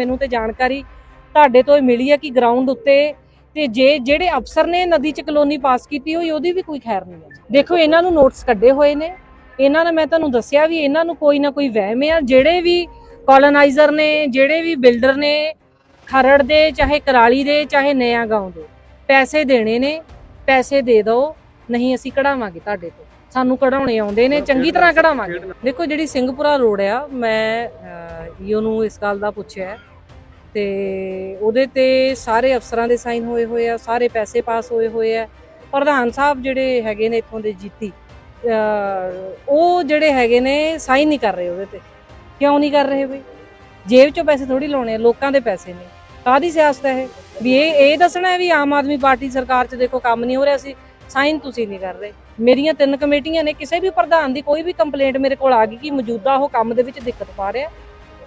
ਮੈਨੂੰ ਤੇ ਜਾਣਕਾਰੀ ਤੁਹਾਡੇ ਤੋਂ ਹੀ ਮਿਲੀ ਹੈ ਕਿ ਗਰਾਊਂਡ ਉੱਤੇ ਤੇ ਜੇ ਜਿਹੜੇ ਅਫਸਰ ਨੇ ਨਦੀ 'ਚ ਕਲੋਨੀ ਪਾਸ ਕੀਤੀ ਹੋਈ, ਉਹਦੀ ਵੀ ਕੋਈ ਖੈਰ ਨਹੀਂ ਹੈ। ਦੇਖੋ, ਇਹਨਾਂ ਨੂੰ ਨੋਟਿਸ ਕੱਢੇ ਹੋਏ ਨੇ। ਇਹਨਾਂ ਨੇ ਮੈਂ ਤੁਹਾਨੂੰ ਦੱਸਿਆ ਵੀ ਇਹਨਾਂ ਨੂੰ ਕੋਈ ਨਾ ਕੋਈ ਵਹਿਮ ਆ ਜਿਹੜੇ ਵੀ ਕਲੋਨਾਈਜ਼ਰ ਨੇ, ਜਿਹੜੇ ਵੀ ਬਿਲਡਰ ਨੇ, ਖਰੜ ਦੇ, ਚਾਹੇ ਕਰਾਲੀ ਦੇ, ਚਾਹੇ ਨਿਆ ਗਾਉਂ ਦੇ, ਪੈਸੇ ਦੇਣੇ ਨੇ, ਪੈਸੇ ਦੇ ਦਿਓ, ਨਹੀਂ ਅਸੀਂ ਕਢਾਵਾਂਗੇ ਤੁਹਾਡੇ ਤੋਂ। ਸਾਨੂੰ ਕਢਾਉਣੇ ਆਉਂਦੇ ਨੇ, ਚੰਗੀ ਤਰ੍ਹਾਂ ਕਢਾਵਾਂਗੇ। ਦੇਖੋ, ਜਿਹੜੀ ਸਿੰਘਪੁਰਾ ਰੋਡ ਆ, ਮੈਂ ਈਓ ਨੂੰ ਇਸ ਗੱਲ ਦਾ ਪੁੱਛਿਆ ਤੇ ਉਹਦੇ ਤੇ ਸਾਰੇ ਅਫਸਰਾਂ ਦੇ ਸਾਈਨ ਹੋਏ ਹੋਏ ਆ, ਸਾਰੇ ਪੈਸੇ ਪਾਸ ਹੋਏ ਹੋਏ ਆ। ਪ੍ਰਧਾਨ ਸਾਹਿਬ ਜਿਹੜੇ ਹੈਗੇ ਨੇ ਇੱਥੋਂ ਦੇ ਜੀਤੀ ਉਹ ਜਿਹੜੇ ਹੈਗੇ ਨੇ ਸਾਈਨ ਨਹੀਂ ਕਰ ਰਹੇ ਉਹਦੇ ਤੇ। ਕਿਉਂ ਨਹੀਂ ਕਰ ਰਹੇ ਬਈ? ਜੇਬ ਚੋਂ ਪੈਸੇ ਥੋੜੀ ਲਾਉਣੇ ਆ, ਲੋਕਾਂ ਦੇ ਪੈਸੇ ਨੇ। ਕਾਦੀ ਸਿਆਸਤ ਹੈ ਇਹ? ਵੀ ਇਹ ਇਹ ਦੱਸਣਾ ਵੀ ਆਮ ਆਦਮੀ ਪਾਰਟੀ ਸਰਕਾਰ 'ਚ ਦੇਖੋ ਕੰਮ ਨਹੀਂ ਹੋ ਰਿਹਾ ਸੀ, ਸਾਈਨ ਤੁਸੀਂ ਨਹੀਂ ਕਰ ਰਹੇ। ਮੇਰੀਆਂ ਤਿੰਨ ਕਮੇਟੀਆਂ ਨੇ, ਕਿਸੇ ਵੀ ਪ੍ਰਧਾਨ ਦੀ ਕੋਈ ਵੀ ਕੰਪਲੇਂਟ ਮੇਰੇ ਕੋਲ ਆ ਗਈ ਕਿ ਮੌਜੂਦਾ ਉਹ ਕੰਮ ਦੇ ਵਿੱਚ ਦਿੱਕਤ ਪਾ ਰਿਹਾ।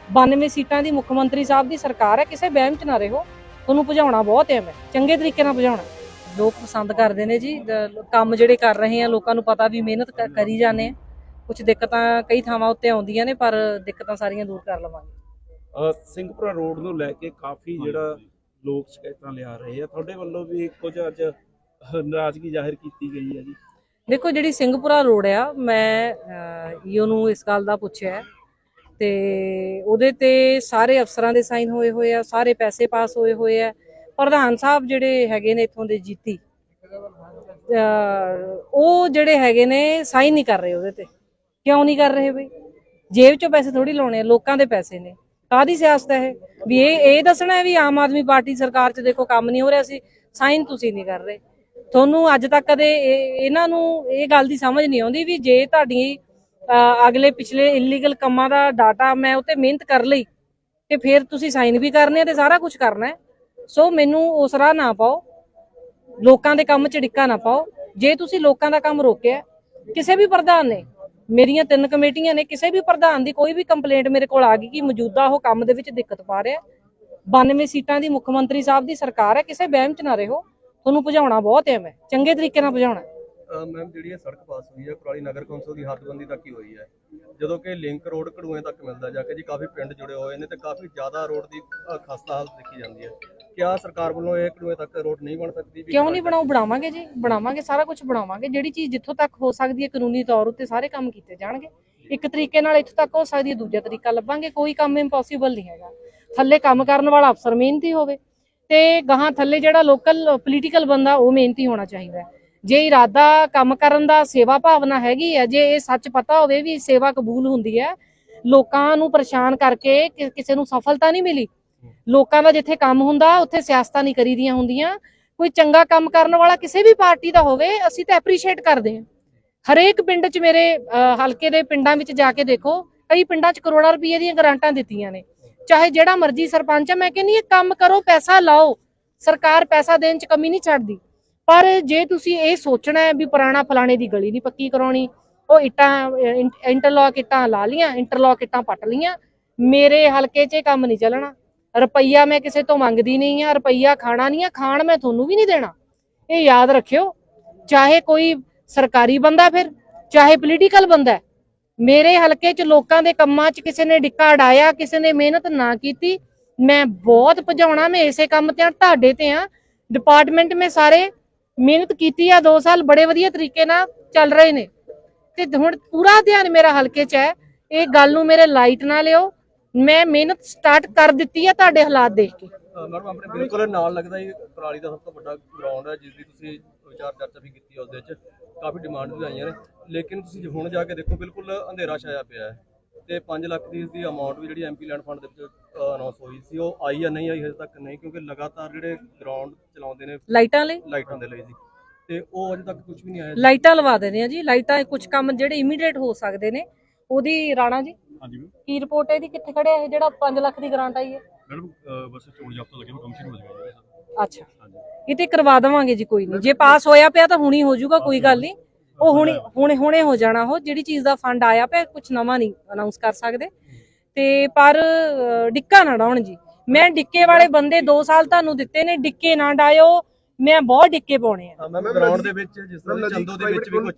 92 ਸੀਟਾਂ ਦੀ ਮੁੱਖ ਮੰਤਰੀ ਸਾਹਿਬ ਦੀ ਸਰਕਾਰ ਹੈ ਕਿਸੇ ਵਹਿਮ 'ਚ ਨਾ ਰਹੋ। ਤੁਹਾਨੂੰ ਭਜਾਉਣਾ ਬਹੁਤ ਹੈ। ਮੈਂ ਚੰਗੇ ਤਰੀਕੇ ਨਾਲ ਭਜਾਉਣਾ। ਲੋਕ ਪਸੰਦ ਕਰਦੇ ਨੇ ਜੀ। ਕੰਮ ਜਿਹੜੇ ਕਰ ਰਹੇ ਆ ਲੋਕਾਂ ਨੂੰ ਪਤਾ ਵੀ ਮਿਹਨਤ ਕਰੀ ਜਾਂਦੇ ਆ। ਕੁਝ ਦਿੱਕਤਾਂ ਕਈ ਥਾਵਾਂ ਉੱਤੇ ਆਉਂਦੀਆਂ ਨੇ ਪਰ ਦਿੱਕਤਾਂ ਸਾਰੀਆਂ ਦੂਰ ਕਰ ਲਵਾਂਗੇ। ਸਿੰਘਪੁਰਾ ਰੋਡ ਨੂੰ ਲੈ ਕੇ ਕਾਫੀ ਜਿਹੜਾ ਲੋਕ ਸ਼ਿਕਾਇਤਾਂ ਲਿਆ ਰਹੇ ਆ। ਤੁਹਾਡੇ ਵੱਲੋਂ ਵੀ ਕੁਝ ਅੱਜ ਨਾਰਾਜ਼ਗੀ ਜ਼ਾਹਿਰ ਕੀਤੀ ਗਈ ਹੈ ਜੀ। ਦੇਖੋ ਜਿਹੜੀ ਸਿੰਘਪੁਰਾ ਰੋਡ ਆ ਮੈਂ ਈਓ ਨੂੰ ਇਸ ਗੱਲ ਦਾ ਪੁੱਛਿਆ ਹੈ ਤੇ ਉਹਦੇ ਤੇ ਸਾਰੇ ਅਫਸਰਾਂ ਦੇ ਸਾਈਨ ਹੋਏ ਹੋਏ ਆ, ਸਾਰੇ ਪੈਸੇ ਪਾਸ ਹੋਏ ਹੋਏ ਆ। ਪ੍ਰਧਾਨ ਸਾਹਿਬ ਜਿਹੜੇ ਹੈਗੇ ਨੇ ਇੱਥੋਂ ਦੇ ਜੀਤੀ ਉਹ ਜਿਹੜੇ ਹੈਗੇ ਨੇ ਸਾਈਨ ਨਹੀਂ ਕਰ ਰਹੇ ਉਹਦੇ ਤੇ। ਕਿਉਂ ਨਹੀਂ ਕਰ ਰਹੇ ਬਈ? ਜੇਬ ਚੋਂ ਪੈਸੇ ਥੋੜੀ ਲਾਉਣੇ ਆ, ਲੋਕਾਂ ਦੇ ਪੈਸੇ ਨੇ। ਕਾਦੀ ਸਿਆਸਤ ਹੈ ਇਹ? ਵੀ ਇਹ ਇਹ ਦੱਸਣਾ ਹੈ ਵੀ ਆਮ ਆਦਮੀ ਪਾਰਟੀ ਸਰਕਾਰ 'ਚ ਦੇਖੋ ਕੰਮ ਨਹੀਂ ਹੋ ਰਿਹਾ ਸੀ, ਸਾਈਨ ਤੁਸੀਂ ਨਹੀਂ ਕਰ ਰਹੇ। ਤੁਹਾਨੂੰ ਅੱਜ ਤੱਕ ਕਦੇ ਇਹਨਾਂ ਨੂੰ ਇਹ ਗੱਲ ਦੀ ਸਮਝ ਨਹੀਂ ਆਉਂਦੀ ਵੀ ਜੇ ਤੁਹਾਡੀ ਅਗਲੇ ਪਿਛਲੇ ਇਲੀਗਲ ਕੰਮਾਂ ਦਾ ਡਾਟਾ ਮੈਂ ਉੱਤੇ ਮਿਹਨਤ ਕਰ ਲਈ ਤੇ ਫਿਰ ਤੁਸੀਂ ਸਾਈਨ ਵੀ ਕਰਨੇ ਆ ਤੇ ਸਾਰਾ ਕੁਝ ਕਰਨਾ ਹੈ। ਸੋ ਮੈਨੂੰ ਉਸ ਰਾਹ ਨਾ ਪਾਓ, ਲੋਕਾਂ ਦੇ ਕੰਮ 'ਚ ਡਿੱਕਾ ਨਾ ਪਾਓ। ਜੇ ਤੁਸੀਂ ਲੋਕਾਂ ਦਾ ਕੰਮ ਰੋਕਿਆ, ਕਿਸੇ ਵੀ ਪ੍ਰਧਾਨ ਨੇ, ਮੇਰੀਆਂ ਤਿੰਨ ਕਮੇਟੀਆਂ ਨੇ, ਕਿਸੇ ਵੀ ਪ੍ਰਧਾਨ ਦੀ ਕੋਈ ਵੀ ਕੰਪਲੇਂਟ ਮੇਰੇ ਕੋਲ ਆ ਗਈ ਕਿ ਮੌਜੂਦਾ ਉਹ ਕੰਮ ਦੇ ਵਿੱਚ ਦਿੱਕਤ ਪਾ ਰਿਹਾ 92 ਸੀਟਾਂ ਦੀ ਮੁੱਖ ਮੰਤਰੀ ਸਾਹਿਬ ਦੀ ਸਰਕਾਰ ਹੈ, ਕਿਸੇ ਵਹਿਮ 'ਚ ਨਾ ਰਹੋ। ਤੁਹਾਨੂੰ ਭਜਾਉਣਾ ਬਹੁਤ ਹੈ ਮੈਂ, ਚੰਗੇ ਤਰੀਕੇ ਨਾਲ ਭਜਾਉਣਾ ਮੈਮ ਜਿਹੜੀ ਇਹ ਸੜਕ ਪਾਸ ਹੋਈ ਹੈ ਕੁਰਾਲੀ ਨਗਰ ਕੌਂਸਲ ਦੀ ਹੱਦਬੰਦੀ ਤੱਕ ਹੀ ਹੋਈ ਹੈ। ਜਦੋਂ ਕਿ ਲਿੰਕ ਰੋਡ ਕੜੂਏ ਤੱਕ ਮਿਲਦਾ ਜਾ ਕੇ ਜੀ ਕਾਫੀ ਪਿੰਡ ਜੁੜੇ ਹੋਏ ਨੇ ਤੇ ਕਾਫੀ ਜ਼ਿਆਦਾ ਰੋਡ ਦੀ ਅ, ਖਸਤਾ ਹਾਲਤ ਦੇਖੀ ਜਾਂਦੀ ਹੈ। ਕਿਆ ਸਰਕਾਰ ਵੱਲੋਂ ਇਹ ਕੜੂਏ ਤੱਕ ਰੋਡ ਨਹੀਂ ਬਣ ਸਕਦੀ ਵੀ ਕਿਉਂ ਨਹੀਂ ਬਣਾਉ ਬਣਾਵਾਂਗੇ ਜੀ ਬਣਾਵਾਂਗੇ ਸਾਰਾ ਕੁਝ ਬਣਾਵਾਂਗੇ। ਜਿਹੜੀ ਚੀਜ਼ ਜਿੱਥੋਂ ਤੱਕ ਹੋ ਸਕਦੀ ਹੈ ਕਾਨੂੰਨੀ ਤੌਰ ਉੱਤੇ ਸਾਰੇ ਕੰਮ ਕੀਤੇ ਜਾਣਗੇ। ਇੱਕ ਤਰੀਕੇ ਨਾਲ ਇੱਥੋਂ ਤੱਕ ਹੋ ਸਕਦੀ ਹੈ ਦੂਜਾ ਤਰੀਕਾ ਲੱਭਾਂਗੇ। ਕੋਈ ਕੰਮ ਇੰਪੋਸੀਬਲ ਨਹੀਂ ਹੈਗਾ। ਥੱਲੇ ਕੰਮ ਕਰਨ ਵਾਲਾ ਅਫਸਰ ਮਿਹਨਤੀ ਹੋਵੇ ਤੇ ਗਾਹਾਂ ਥੱਲੇ ਜਿਹੜਾ ਲੋਕਲ ਪੋਲੀਟੀਕਲ ਬੰਦਾ ਉਹ ਮਿਹਨਤੀ ਹੋਣਾ ਚਾਹੀਦਾ ਹੈ। ਜੇ ਇਰਾਦਾ ਕੰਮ ਕਰਨ ਦਾ ਸੇਵਾ ਭਾਵਨਾ ਹੈਗੀ ਹੈ ਜੇ ਇਹ ਸੱਚ ਪਤਾ ਹੋਵੇ ਵੀ ਸੇਵਾ ਕਬੂਲ ਹੁੰਦੀ ਹੈ ਲੋਕਾਂ ਨੂੰ ਪਰੇਸ਼ਾਨ ਕਰਕੇ ਕਿਸੇ ਨੂੰ ਸਫਲਤਾ ਨਹੀਂ ਮਿਲੀ। ਲੋਕਾਂ ਦਾ ਜਿੱਥੇ ਕੰਮ ਹੁੰਦਾ, ਉੱਥੇ ਸਿਆਸਤਾਂ ਨਹੀਂ ਕਰੀਦੀਆਂ ਹੁੰਦੀਆਂ। ਕੋਈ ਚੰਗਾ ਕੰਮ ਕਰਨ ਵਾਲਾ ਕਿਸੇ ਵੀ ਪਾਰਟੀ ਦਾ ਹੋਵੇ, ਅਸੀਂ ਤਾਂ ਐਪਰੀਸ਼ੀਏਟ ਕਰਦੇ ਹਾਂ। ਹਰੇਕ ਪਿੰਡ 'ਚ ਮੇਰੇ ਹਲਕੇ ਦੇ ਪਿੰਡਾਂ ਵਿੱਚ ਜਾ ਕੇ ਦੇਖੋ, ਕਈ ਪਿੰਡਾਂ 'ਚ ਕਰੋੜਾਂ ਰੁਪਏ ਦੀਆਂ ਗ੍ਰਾਂਟਾਂ ਦਿੱਤੀਆਂ ਨੇ। ਚਾਹੇ ਜਿਹੜਾ ਮਰਜ਼ੀ ਸਰਪੰਚ ਹੈ ਮੈਂ ਕਹਿੰਨੀ ਇਹ ਕੰਮ ਕਰੋ, ਪੈਸਾ ਲਾਓ। ਸਰਕਾਰ ਪੈਸਾ ਦੇਣ 'ਚ ਕਮੀ ਨਹੀਂ ਛੱਡਦੀ ਪਰ ਜੇ ਤੁਸੀਂ ਇਹ ਸੋਚਣਾ ਹੈ ਵੀ ਪੁਰਾਣਾ ਫਲਾਣੇ ਦੀ ਗਲੀ ਨਹੀਂ ਪੱਕੀ ਕਰਾਉਣੀ, ਉਹ ਇੱਟਾਂ ਇੰਟਰਲੌਕ ਇੱਟਾਂ ਲਾ ਲੀਆਂ ਇੰਟਰਲੌਕ ਇੱਟਾਂ ਪੱਟ ਲੀਆਂ ਮੇਰੇ ਹਲਕੇ 'ਚ ਕੰਮ ਨਹੀਂ ਚੱਲਣਾ। ਰੁਪਈਆ ਮੈਂ ਕਿਸੇ ਤੋਂ ਮੰਗਦੀ ਨਹੀਂ ਆ, ਰੁਪਈਆ ਖਾਣਾ ਨਹੀਂ ਆ, ਖਾਣ ਮੈਂ ਤੁਹਾਨੂੰ ਵੀ ਨਹੀਂ ਦੇਣਾ। ਇਹ ਯਾਦ ਰੱਖਿਓ, ਚਾਹੇ ਕੋਈ ਸਰਕਾਰੀ ਬੰਦਾ ਫਿਰ, ਚਾਹੇ ਪੋਲੀਟੀਕਲ ਬੰਦਾ ਮੇਰੇ ਹਲਕੇ 'ਚ ਲੋਕਾਂ ਦੇ ਕੰਮਾਂ 'ਚ ਕਿਸੇ ਨੇ ਡਿੱਕਾ ਅਡਾਇਆ ਕਿਸੇ ਨੇ ਮਿਹਨਤ ਨਾ ਕੀਤੀ, ਮੈਂ ਬਹੁਤ ਭਜਾਉਣਾ, ਮੈਂ ਇਸੇ ਕੰਮ ਤੇ ਆ, ਤੁਹਾਡੇ ਤੇ ਆ। ਡਿਪਾਰਟਮੈਂਟ ਮੇ ਸਾਰੇ ਮਿਹਨਤ ਕੀਤੀ ਆ 2 ਸਾਲ ਬੜੇ ਵਧੀਆ ਤਰੀਕੇ ਨਾਲ ਚੱਲ ਰਹੇ ਨੇ। ਤੇ ਹੁਣ ਪੂਰਾ ਧਿਆਨ ਮੇਰਾ ਹਲਕੇ 'ਚ ਹੈ, ਇਹ ਗੱਲ ਨੂੰ ਮੇਰੇ ਲਾਈਟ ਨਾ ਲਿਓ। ਮੈਂ ਮਿਹਨਤ ਸਟਾਰਟ ਕਰ ਦਿੱਤੀ ਆ ਤੁਹਾਡੇ ਹਾਲਾਤ ਦੇਖ ਕੇ। ਮੈਡਮ, ਆਪਣੇ ਬਿਲਕੁਲ ਨਾਲ ਲੱਗਦਾ ਹੀ ਕੁਰਾਲੀ ਦਾ ਸਭ ਤੋਂ ਵੱਡਾ ਗਰਾਊਂਡ ਹੈ, ਜਿਸ ਦੀ ਤੁਸੀਂ ਵਿਚਾਰ ਚਰਚਾ ਵੀ ਕੀਤੀ ਉਸ ਦੇ ਵਿੱਚ ਕਾਫੀ ਡਿਮਾਂਡ ਵੀ ਆਈਆਂ ਨੇ। ਲੇਕਿਨ ਤੁਸੀਂ ਹੁਣ ਜਾ ਕੇ ਦੇਖੋ, ਬਿਲਕੁਲ ਅੰਧੇਰਾ ਛਾਇਆ ਪਿਆ ਹੈ। ਤੇ 5 ਲੱਖ ਦੀ ਦੀ ਅਮਾਉਂਟ ਵੀ ਜਿਹੜੀ ਐਮਪੀ ਲੈਂਡ ਫੰਡ ਦੇ ਵਿੱਚ ਅਨਾਉਂਸ ਹੋਈ ਸੀ ਉਹ ਆਈ ਜਾਂ ਨਹੀਂ ਆਈ ਹਜੇ ਤੱਕ ਨਹੀਂ ਕਿਉਂਕਿ ਲਗਾਤਾਰ ਜਿਹੜੇ ਗਰਾਊਂਡ ਚਲਾਉਂਦੇ ਨੇ ਲਾਈਟਾਂ ਲਈ ਲਾਈਟਾਂ ਦੇ ਲਈ ਜੀ। ਤੇ ਉਹ ਅਜੇ ਤੱਕ ਕੁਝ ਵੀ ਨਹੀਂ ਆਇਆ। ਲਾਈਟਾਂ ਲਵਾ ਦਿੰਦੇ ਆ ਜੀ ਲਾਈਟਾਂ ਕੁਝ ਕੰਮ ਜਿਹੜੇ ਇਮੀਡੀਏਟ ਹੋ ਸਕਦੇ ਨੇ ਉਹਦੀ ਰਾਣਾ ਜੀ? ਹਾਂਜੀ ਮੈਮ। ਕੀ ਰਿਪੋਰਟ ਹੈ ਇਹਦੀ? ਕਿੱਥੇ ਖੜਿਆ ਇਹ ਜਿਹੜਾ 5 ਲੱਖ ਦੀ ਗ੍ਰਾਂਟ ਆਈ ਹੈ? ਮੈਡਮ ਬਸ ਚੋਣ ਜਾਬਤਾ ਲੱਗਿਆ ਕਮਿਸ਼ਨ ਹੋ ਜਾਏਗਾ ਜੀ। ਅੱਛਾ। ਹਾਂਜੀ ਇਹ ਤੇ ਕਰਵਾ ਦੇਵਾਂਗੇ ਜੀ ਕੋਈ ਨਹੀਂ। ਜੇ ਪਾਸ ਹੋਇਆ ਪਿਆ ਤਾਂ ਹੁਣੀ ਹੋ ਜਾਊਗਾ ਕੋਈ ਗੱਲ ਨਹੀਂ। ਉਹ ਹੁਣੇ ਹੁਣੇ ਹੁਣੇ ਹੋ ਜਾਣਾ ਉਹ ਜਿਹੜੀ ਚੀਜ਼ ਦਾ ਫੰਡ ਆਇਆ ਪਿਆ ਕੁਝ ਨਵਾਂ ਨਹੀਂ ਅਨਾਉਂਸ ਕਰ ਸਕਦੇ। ਤੇ ਪਰ ਡਿੱਕਾ ਨਾ ਡਾਉਣ ਜੀ। ਮੈਂ ਡਿੱਕੇ ਵਾਲੇ ਬੰਦੇ 2 ਸਾਲ ਤੁਹਾਨੂੰ ਦਿੱਤੇ ਨੇ ਡਿੱਕੇ ਨਾ ਡਾਇਓ। ਮੈਂ ਬਹੁਤ ਡਿੱਕੇ ਪਾਉਣੇ ਆ। ਗਰਾਊਂਡ ਦੇ ਵਿੱਚ ਜਿਸ ਤਰ੍ਹਾਂ ਚੰਦੋ ਦੇ ਵਿੱਚ ਵੀ ਕੁਝ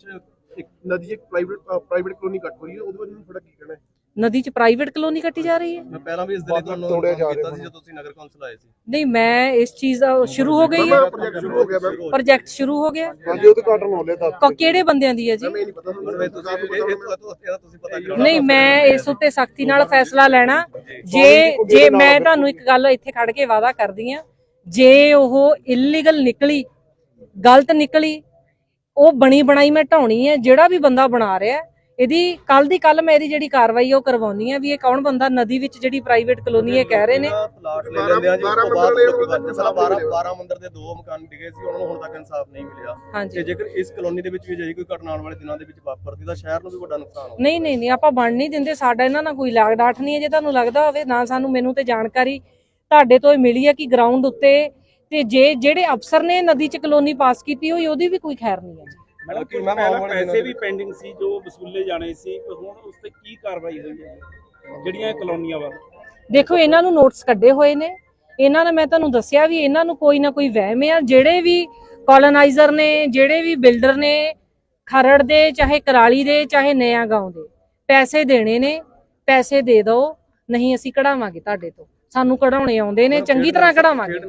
ਇੱਕ ਨਦੀ ਇੱਕ ਪ੍ਰਾਈਵੇਟ ਪ੍ਰਾਈਵੇਟ ਕਲੋਨੀ ਕੱਟ ਹੋਈ ਹੈ ਉਹਦੇ ਬਾਰੇ ਤੁਹਾਨੂੰ ਥੋੜਾ ਕੀ ਕਹਿਣਾ ਹੈ? ਨਦੀ 'ਚ ਪ੍ਰਾਈਵੇਟ ਕਲੋਨੀ ਕੱਟੀ ਜਾ ਰਹੀ ਹੈ। ਮੈਂ ਪਹਿਲਾਂ ਵੀ ਇਸ ਦੇ ਲਈ ਤੁਹਾਨੂੰ ਤੋੜਿਆ ਜਾ ਰਿਹਾ ਸੀ ਜਦੋਂ ਤੁਸੀਂ ਨਗਰ ਕੌਂਸਲ ਆਏ ਸੀ। ਨਹੀਂ ਮੈਂ ਇਸ ਚੀਜ਼ ਦਾ ਸ਼ੁਰੂ ਹੋ ਗਈ ਹੈ। ਪ੍ਰੋਜੈਕਟ ਸ਼ੁਰੂ ਹੋ ਗਿਆ ਪ੍ਰੋਜੈਕਟ ਸ਼ੁਰੂ ਹੋ ਗਿਆ। ਹਾਂਜੀ ਉਦਘਾਟਨ ਹੋ ਲਿਆ ਤਾਂ ਕ- ਕਿਹੜੇ ਬੰਦਿਆਂ ਦੀ ਹੈ ਜੀ? ਨਹੀਂ ਪਤਾ ਤੁਸੀਂ ਪਤਾ ਕਰੋ ਨਹੀਂ ਮੈਂ ਇਸ ਉੱਤੇ ਸਖਤੀ ਨਾਲ ਫੈਸਲਾ ਲੈਣਾ। ਜੇ ਜੇ ਮੈਂ ਤੁਹਾਨੂੰ ਇੱਕ ਗੱਲ ਇੱਥੇ ਖੜ ਕੇ ਵਾਅਦਾ ਕਰਦੀ ਆ ਜੇ ਉਹ ਇਲੀਗਲ ਨਿਕਲੀ ਗਲਤ ਨਿਕਲੀ ਉਹ ਬਣੀ ਬਣਾਈ ਮੈਂ ਢਾਉਣੀ ਹੈ ਜਿਹੜਾ ਵੀ ਬੰਦਾ ਬਣਾ ਰਿਹਾ ਹੈ, ਇਹਦੀ ਕੱਲ ਦੀ ਕੱਲ ਮੈਂ ਇਹਦੀ ਜਿਹੜੀ ਕਾਰਵਾਈ ਉਹ ਕਰਵਾਉਣੀ ਹੈ ਵੀ ਇਹ ਕੌਣ ਬੰਦਾ ਨਦੀ ਵਿੱਚ ਜਿਹੜੀ ਪ੍ਰਾਈਵੇਟ ਕਲੋਨੀ ਇਹ ਕਹਿ ਰਹੇ ਨੇ। ਪਲਾਟ ਲੈ ਲੈਂਦੇ ਆ ਜੀ ਉਸ ਤੋਂ ਬਾਅਦ ਲੋਕੀ ਬਾਅਦ ਚ 12 12 ਮੰਦਰ ਦੇ ਦੋ ਮਕਾਨ ਡਿਗੇ ਸੀ ਉਹਨਾਂ ਨੂੰ ਹੁਣ ਤੱਕ ਇਨਸਾਫ ਨਹੀਂ ਮਿਲਿਆ। ਤੇ ਹਾਂਜੀ ਜੇਕਰ ਇਸ ਕਲੋਨੀ ਦੇ ਵਿੱਚ ਵੀ ਅਜਿਹੀ ਕੋਈ ਘਟਨਾ ਆਉਣ ਵਾਲੇ ਦਿਨਾਂ ਦੇ ਵਿੱਚ ਵਾਪਰਦੀ ਤਾਂ ਸ਼ਹਿਰ ਨੂੰ ਵੀ ਵੱਡਾ ਨੁਕਸਾਨ ਹੋਊ ਨਹੀਂ ਨਹੀਂ ਨਹੀਂ ਆਪਾਂ ਬਣ ਨਹੀਂ ਦਿੰਦੇ ਸਾਡਾ ਇਹਨਾਂ ਨਾਲ ਕੋਈ ਲਾਗ ਡਾਟ ਨਹੀਂ ਹੈ ਜੇ ਤੁਹਾਨੂੰ ਲੱਗਦਾ ਹੋਵੇ ਨਾ ਸਾਨੂੰ ਮੈਨੂੰ ਤੇ ਜਾਣਕਾਰੀ ਤੁਹਾਡੇ ਤੋਂ ਹੀ ਮਿਲੀ ਹੈ ਕਿ ਗਰਾਊਂਡ ਉੱਤੇ ਤੇ ਜੇ ਜਿਹੜੇ ਅਫਸਰ ਨੇ ਨਦੀ 'ਚ ਕਲੋਨੀ ਪਾਸ ਕੀਤੀ ਹੋਈ ਉਹਦੀ ਵੀ ਕੋਈ ਖੈਰ ਨਹੀਂ ਹੈ ਜੀ ਮੈਡਮ ਬਾਕੀ ਕੁਝ ਮੈਮ ਆਉਣ ਵਾਲੇ ਦਿਨਾਂ ਪੈਸੇ ਦੇ ਵੀ ਪੈਂਡਿੰਗ ਸੀ ਜੋ ਵਸੂਲੇ ਜਾਣੇ ਸੀ ਹੁਣ ਉਸ ਤੇ ਕੀ ਕਾਰਵਾਈ ਹੋਈ ਹੈ? ਜਿਹੜੀਆਂ ਇਹ ਕਲੋਨੀਆਂ ਵੱਲ। ਦੇਖੋ ਇਹਨਾਂ ਨੂੰ ਨੋਟਸ ਕੱਢੇ ਹੋਏ ਨੇ। ਇਹਨਾਂ ਨੇ ਮੈਂ ਤੁਹਾਨੂੰ ਦੱਸਿਆ ਵੀ ਇਹਨਾਂ ਨੂੰ ਕੋਈ ਨਾ ਕੋਈ ਵਹਿਮ ਆ। ਜਿਹੜੇ ਵੀ ਕਲੋਨਾਈਜ਼ਰ ਨੇ ਜਿਹੜੇ ਵੀ ਬਿਲਡਰ ਨੇ ਖਰੜ ਦੇ ਚਾਹੇ ਕਰਾਲੀ ਦੇ ਚਾਹੇ ਨਿਆਂ ਗਾਉਂ ਦੇ ਪੈਸੇ ਦੇਣੇ ਨੇ। ਪੈਸੇ ਦੇ ਦਿਓ ਨਹੀਂ ਅਸੀਂ ਕਢਾਵਾਂਗੇ ਤੁਹਾਡੇ ਤੋਂ। ਸਾਨੂੰ ਕਢਾਉਣੇ ਆਉਂਦੇ ਨੇ ਚੰਗੀ ਤਰ੍ਹਾਂ ਕਢਾਵਾਂਗੇ।